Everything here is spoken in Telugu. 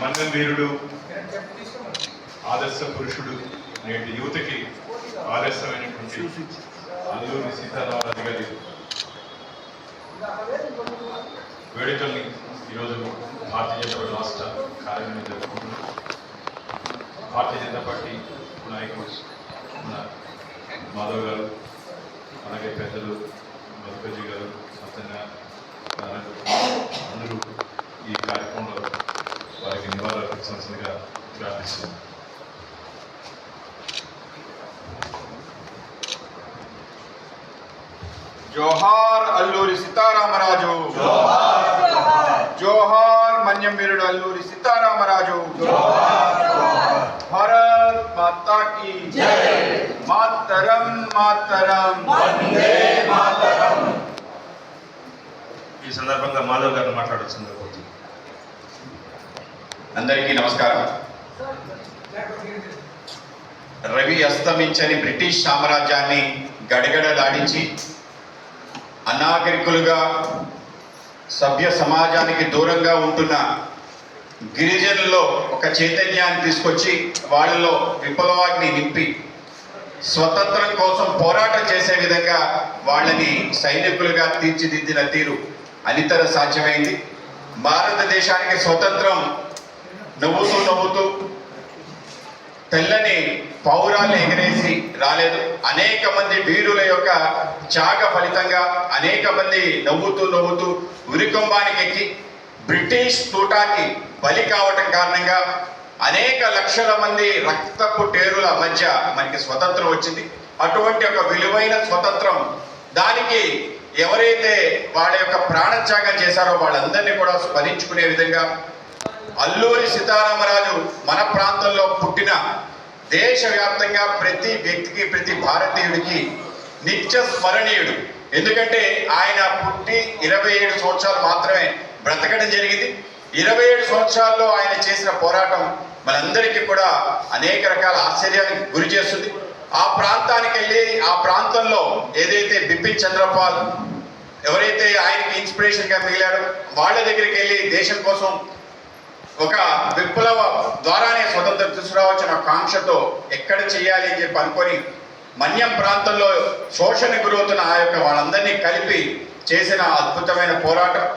మన్నన్ వీరుడు ఆదర్శ పురుషుడు నేటి యువతకి ఆదర్శమైనటువంటి అల్లూరి సీతారామరాజు గారి వేడుకల్ని ఈరోజు భారతీయ జనతా పార్టీ రాష్ట్ర కార్యాలయం జరుపుకుంటున్నాం. భారతీయ జనతా పార్టీ నాయకుడు మన మాధవ్ గారు అలాగే పెద్దలు జోహార్ అల్లూరి సీతారామరాజు. జోహార్ మన్యం వీరుడు అల్లూరి సీతారామరాజు. భారత్ మాతా की మాతరం మాతరం. ఈ సందర్భంగా మాధవ్ గారిని మాట్లాడాల్సిందిగా కోరుతున్నాను. అందరికీ నమస్కారం. రవి అస్తమించని బ్రిటిష్ సామ్రాజ్యాన్ని గడగడలాడించి అనాగరికులుగా సభ్య సమాజానికి దూరంగా ఉంటున్న గిరిజనుల్లో ఒక చైతన్యాన్ని తీసుకొచ్చి వాళ్ళలో విప్లవాన్ని నింపి స్వతంత్రం కోసం పోరాటం చేసే విధంగా వాళ్ళని సైనికులుగా తీర్చిదిద్దిన తీరు అనితర సాధ్యమైంది. భారతదేశానికి స్వతంత్రం నవ్వుతూ నవ్వుతూ తెల్లని పౌరాలు ఎగరేసి రాలేదు. అనేక మంది వీరుల యొక్క త్యాగ ఫలితంగా అనేక మంది నవ్వుతూ నవ్వుతూ ఉరికంబానికి ఎక్కి బ్రిటిష్ తూటాకి బలి కావటం కారణంగా అనేక లక్షల మంది రక్తపు టేరుల మధ్య మనకి స్వతంత్రం వచ్చింది. అటువంటి ఒక విలువైన స్వతంత్రం దానికి ఎవరైతే వాళ్ళ యొక్క ప్రాణత్యాగం చేశారో వాళ్ళందరినీ కూడా స్మరించుకునే విధంగా అల్లూరి సీతారామరాజు మన పుట్టిన దేశవ్యాప్తంగా ప్రతి వ్యక్తికి ప్రతి భారతీయుడికి నిత్య స్మరణీయుడు. ఎందుకంటే ఆయన పుట్టి ఇరవై ఏడు సంవత్సరాలు మాత్రమే బ్రతకడం జరిగింది. ఇరవై ఏడు సంవత్సరాల్లో ఆయన చేసిన పోరాటం మనందరికీ కూడా అనేక రకాల ఆశ్చర్యానికి గురి చేస్తుంది. ఆ ప్రాంతానికి వెళ్ళి ఆ ప్రాంతంలో ఏదైతే బిపిన్ చంద్రపాల్ ఎవరైతే ఆయనకి ఇన్స్పిరేషన్గా మిగిలాడో వాళ్ళ దగ్గరికి వెళ్ళి దేశం కోసం ఒక విప్లవ ద్వారానే స్వతంత్రం తీసుకురావచ్చిన కాంక్షతో ఎక్కడ చేయాలి అని చెప్పి అనుకొని మన్యం ప్రాంతంలో శోషణ గురవుతున్న ఆ యొక్క వాళ్ళందరినీ కలిపి చేసిన అద్భుతమైన పోరాటం.